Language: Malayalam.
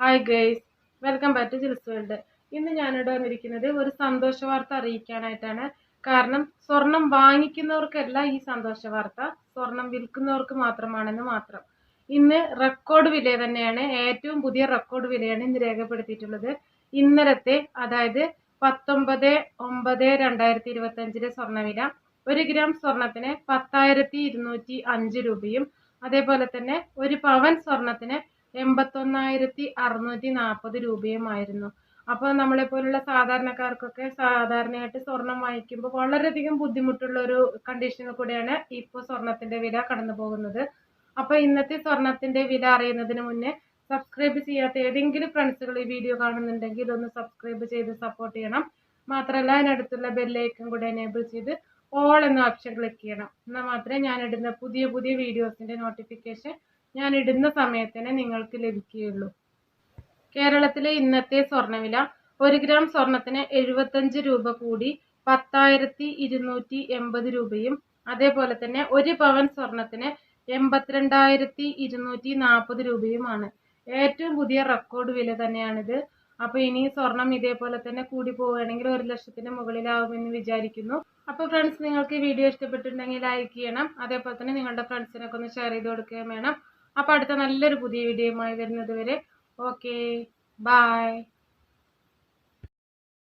Hi guys welcome back to Jils world ഇന്ന് ഞാനിവിടെ വന്നിരിക്കുന്നത് ഒരു സന്തോഷ വാർത്ത അറിയിക്കാനായിട്ടാണ്. കാരണം സ്വർണം വാങ്ങിക്കുന്നവർക്കല്ല ഈ സന്തോഷ വാർത്ത സ്വർണം വിൽക്കുന്നവർക്ക് മാത്രമാണെന്ന് മാത്രം. ഇന്ന് റെക്കോർഡ് വില തന്നെയാണ്. ഏറ്റവും പുതിയ റെക്കോർഡ് വിലയാണ് ഇന്ന് രേഖപ്പെടുത്തിയിട്ടുള്ളത്. ഇന്നലത്തെ അതായത് പത്തൊമ്പത് ഒമ്പത് രണ്ടായിരത്തി ഇരുപത്തി അഞ്ചിലെ സ്വർണവില ഒരു ഗ്രാം സ്വർണത്തിന് പത്തായിരത്തി ഇരുന്നൂറ്റി അഞ്ച് രൂപയും അതേപോലെ തന്നെ ഒരു പവൻ സ്വർണത്തിന് എൺപത്തൊന്നായിരത്തി അറുന്നൂറ്റി നാൽപ്പത് രൂപയുമായിരുന്നു. അപ്പോൾ നമ്മളെ പോലുള്ള സാധാരണക്കാർക്കൊക്കെ സാധാരണയായിട്ട് സ്വർണം വാങ്ങിക്കുമ്പോൾ വളരെയധികം ബുദ്ധിമുട്ടുള്ള ഒരു കണ്ടീഷനിൽ കൂടെയാണ് ഇപ്പോൾ സ്വർണത്തിന്റെ വില കടന്നു പോകുന്നത്. അപ്പോൾ ഇന്നത്തെ സ്വർണത്തിന്റെ വില അറിയുന്നതിന് മുന്നേ സബ്സ്ക്രൈബ് ചെയ്യാത്ത ഏതെങ്കിലും ഫ്രണ്ട്സുകൾ ഈ വീഡിയോ കാണുന്നുണ്ടെങ്കിൽ ഒന്ന് സബ്സ്ക്രൈബ് ചെയ്ത് സപ്പോർട്ട് ചെയ്യണം. മാത്രമല്ല അതിനടുത്തുള്ള ബെല്ലൈക്കൺ കൂടെ എനേബിൾ ചെയ്ത് ഓൾ എന്ന ഓപ്ഷൻ ക്ലിക്ക് ചെയ്യണം. എന്നാൽ മാത്രമേ ഞാൻ ഇടുന്ന പുതിയ പുതിയ വീഡിയോസിന്റെ നോട്ടിഫിക്കേഷൻ ഞാൻ ഇടുന്ന സമയത്തിന് നിങ്ങൾക്ക് ലഭിക്കുകയുള്ളൂ. കേരളത്തിലെ ഇന്നത്തെ സ്വർണവില ഒരു ഗ്രാം സ്വർണത്തിന് എഴുപത്തഞ്ച് രൂപ കൂടി പത്തായിരത്തി ഇരുന്നൂറ്റി എൺപത് രൂപയും അതേപോലെ തന്നെ ഒരു പവൻ സ്വർണത്തിന് എൺപത്തിരണ്ടായിരത്തി ഇരുന്നൂറ്റി നാൽപ്പത് രൂപയുമാണ്. ഏറ്റവും പുതിയ റെക്കോർഡ് വില തന്നെയാണിത്. അപ്പോൾ ഇനി സ്വർണം ഇതേപോലെ തന്നെ കൂടി പോവുകയാണെങ്കിൽ ഒരു ലക്ഷത്തിന് മുകളിലാവുമെന്ന് വിചാരിക്കുന്നു. അപ്പോൾ ഫ്രണ്ട്സ് നിങ്ങൾക്ക് ഈ വീഡിയോ ഇഷ്ടപ്പെട്ടിട്ടുണ്ടെങ്കിൽ ലൈക്ക് ചെയ്യണം. അതേപോലെ തന്നെ നിങ്ങളുടെ ഫ്രണ്ട്സിനൊക്കെ ഒന്ന് ഷെയർ ചെയ്ത് കൊടുക്കുകയും വേണം. അപ്പോൾ അടുത്ത നല്ലൊരു പുതിയ വീഡിയോയുമായി വരുന്നത് വരെ. Okay bye